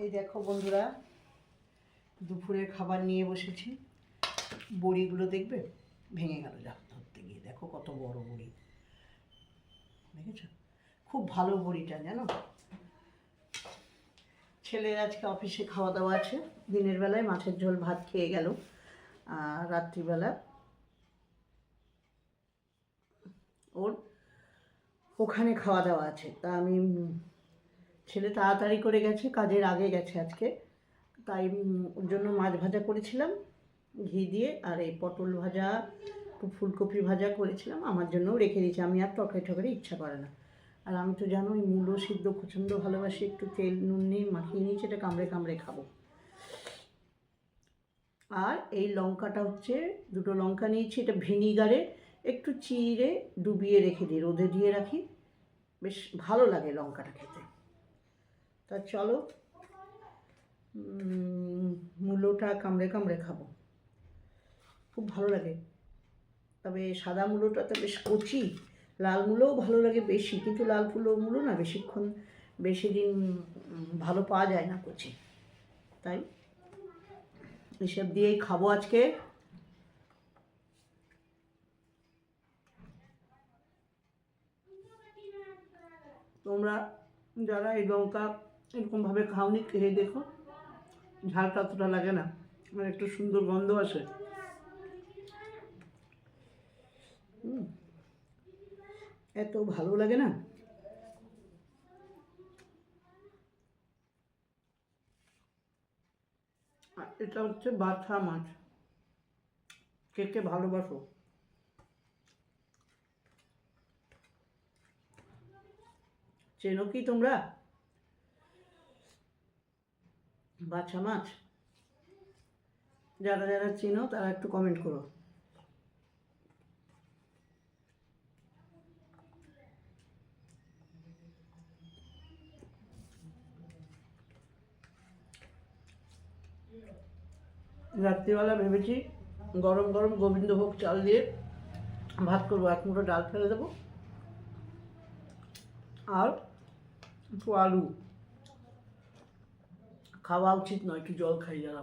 এই দেখো বন্ধুরা, দুপুরের খাবার নিয়ে বসেছি। বড়িগুলো দেখবে? ভেঙে গেল, যা ধরতে গিয়ে। দেখো কত বড় বড়ি। দেখেছ? খুব ভালো বড়িটা, জানো? ছেলের আজকে অফিসে খাওয়া দাওয়া আছে। দিনের বেলায় মাছের ঝোল ভাত খেয়ে গেল। আর রাত্রিবেলা ওর ওখানে খাওয়া দাওয়া আছে। তা আমি ছেলে তাড়াতাড়ি করে গেছে, কাজের আগে গেছে আজকে। তাই ওর জন্য মাছ ভাজা করেছিলাম, ঘি দিয়ে, আর এই পটল ভাজা ফুলকপি ভাজা করেছিলাম, আমার জন্যও রেখে দিয়েছি। আমি আর তরকারি টরকারি ইচ্ছা করে না। আর আমি তো জানো জানোই, মূলো, সিদ্ধ, প্রচণ্ড ভালোবাসি, একটু তেল, নুন নিয়ে মাখিয়ে নিয়েছি, এটা কামড়ে কামড়ে খাব। আর এই লঙ্কাটা হচ্ছে, দুটো লঙ্কা নিয়েছি, এটা ভিনিগারে, একটু চিড়ে ডুবিয়ে রেখে দিই, রোদে দিয়ে রাখি। বেশ ভালো লাগে লঙ্কাটা খেতে। তা চলো মূলোটা কামড়ে কামড়ে খাব। খুব ভালো লাগে। তবে সাদা মূলোটা তো বেশ কচি, লাল মূলোও ভালো লাগে বেশি, কিন্তু লাল ফুলো মূলো না বেশিক্ষণ বেশি দিন ভালো পাওয়া যায় না কচি। তাই এসব দিয়েই খাব আজকে। তোমরা যারা এই লঙ্কা এরকমভাবে খাওনি খেয়ে দেখো ঝালটা অতটা লাগে না মানে একটু সুন্দর গন্ধ আসে। এত ভালো লাগে না? এটা হচ্ছে বাছা মাছ। কে কে ভালোবাসো? চেনো কি তোমরা? বাছা মাছ? যারা যারা চিনো, তারা একটু কমেন্ট করো। রাত্রিবেলা ভেবেছি গরম গরম গোবিন্দভোগ চাল দিয়ে ভাত করব, এক মুঠো ডাল ফেলে দেবো। আর একটু আলু। খাওয়া উচিত নয়, একটু জল খাই যারা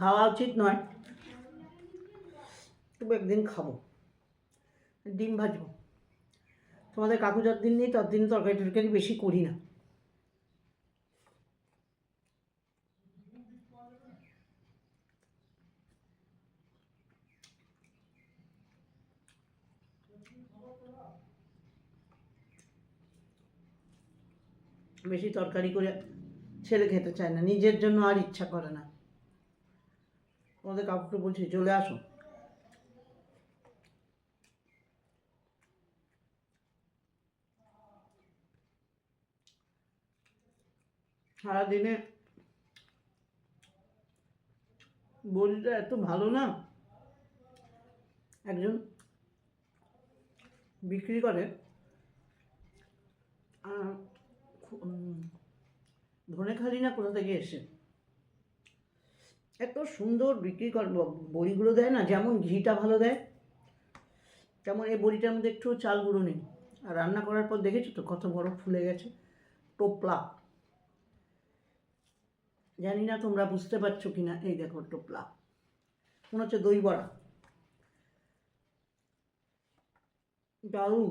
খাওয়া উচিত নয়, তবু একদিন খাব। ডিম ভাজবো। তোমাদের কাকু যতদিন নেই ততদিন তরকারি টরকারি বেশি করি না। বেশি তরকারি করে ছেলে খেতে চায় না নিজের জন্য আর ইচ্ছা করে না। আমাদের কাকুকে বলছি চলে আসো। সারাদিনে বড়িটা এত ভালো না। একজন বিক্রি করে উম, ধনেখালি না কোথা থেকে এসে? এত সুন্দর বিক্রি কর বড়িগুলো দেয় না, যেমন ঘিটা ভালো দেয়, তেমন এই বড়িটার মধ্যে একটু চাল গুঁড়ো নেই। আর রান্না করার পর দেখেছ তো কত বড় ফুলে গেছে? টোপলা। জানি না তোমরা বুঝতে পারছ কি না এই দেখো টোপলা। মনে হচ্ছে দই বড়া। দারুণ।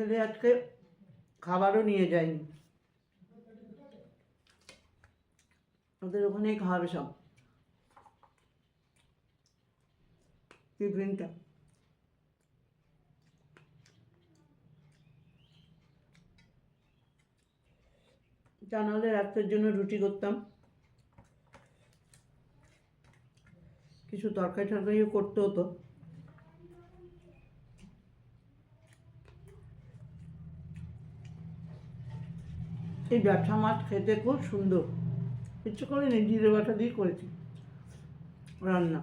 ছেলে আজকে খাবারও নিয়ে যায়নি। ওদের ওখানেই খাওয়াবে সব। টিফিনটা তা নাহলে রাত্রের জন্য রুটি করতাম। কিছু তরকারি টরকারিও করতে হতো। এই ব্যথা মাছ খেতে খুব সুন্দর। ইচ্ছে করে নেই জিরে বাটা দিয়ে করেছি। রান্না।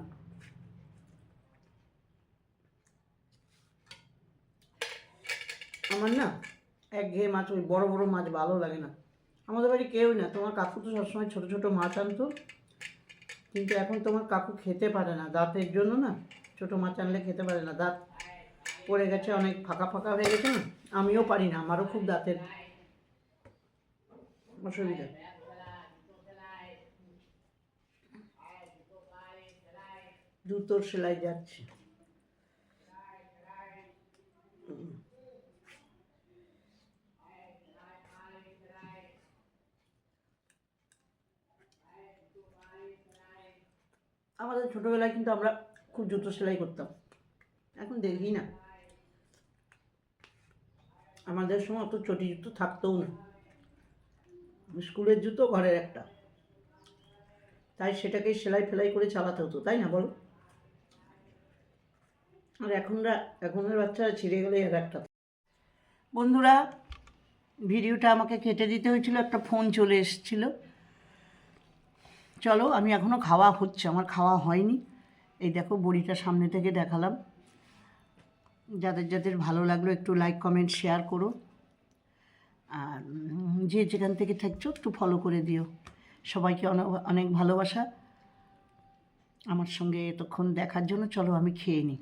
আমার না এক একঘেয়ে মাছ, ওই বড় বড় মাছ ভালো লাগে না। আমাদের বাড়ি কেউ না। তোমার কাকু তো সবসময় ছোটো ছোটো মাছ আনতো। কিন্তু এখন তোমার কাকু খেতে পারে না। দাঁতের জন্য না ছোটো মাছ আনলে খেতে পারে না। দাঁত পড়ে গেছে, অনেক ফাঁকা ফাঁকা হয়ে গেছে না। আমিও পারি না। আমারও খুব দাঁতের অসুবিধা জুতোর সেলাই যাচ্ছে আমাদের ছোটোবেলায় কিন্তু আমরা খুব জুতো সেলাই করতাম। এখন দেখি না। আমাদের সময় অত চটি জুতো থাকতোও না। স্কুলের জুতো, ঘরের একটা। তাই সেটাকে সেলাই ফেলাই করে চালাতে হতো, তাই না বলো? আর এখনরা, এখনের বাচ্চারা ছিঁড়ে গেলে এক একটা। বন্ধুরা, ভিডিওটা আমাকে কেটে দিতে হয়েছিল, একটা ফোন চলে এসেছিল। চলো, আমি এখনও খাওয়া হচ্ছে, আমার খাওয়া হয়নি। এই দেখো, বড়িটা সামনে থেকে দেখালাম। যাদের যাদের ভালো লাগল, একটু লাইক কমেন্ট শেয়ার করো। আর যে যেখান থেকে থাকছো একটু ফলো করে দিও। সবাইকে অনেক অনেক ভালোবাসা। আমার সঙ্গে এতক্ষণ দেখার জন্য চলো আমি খেয়ে নিই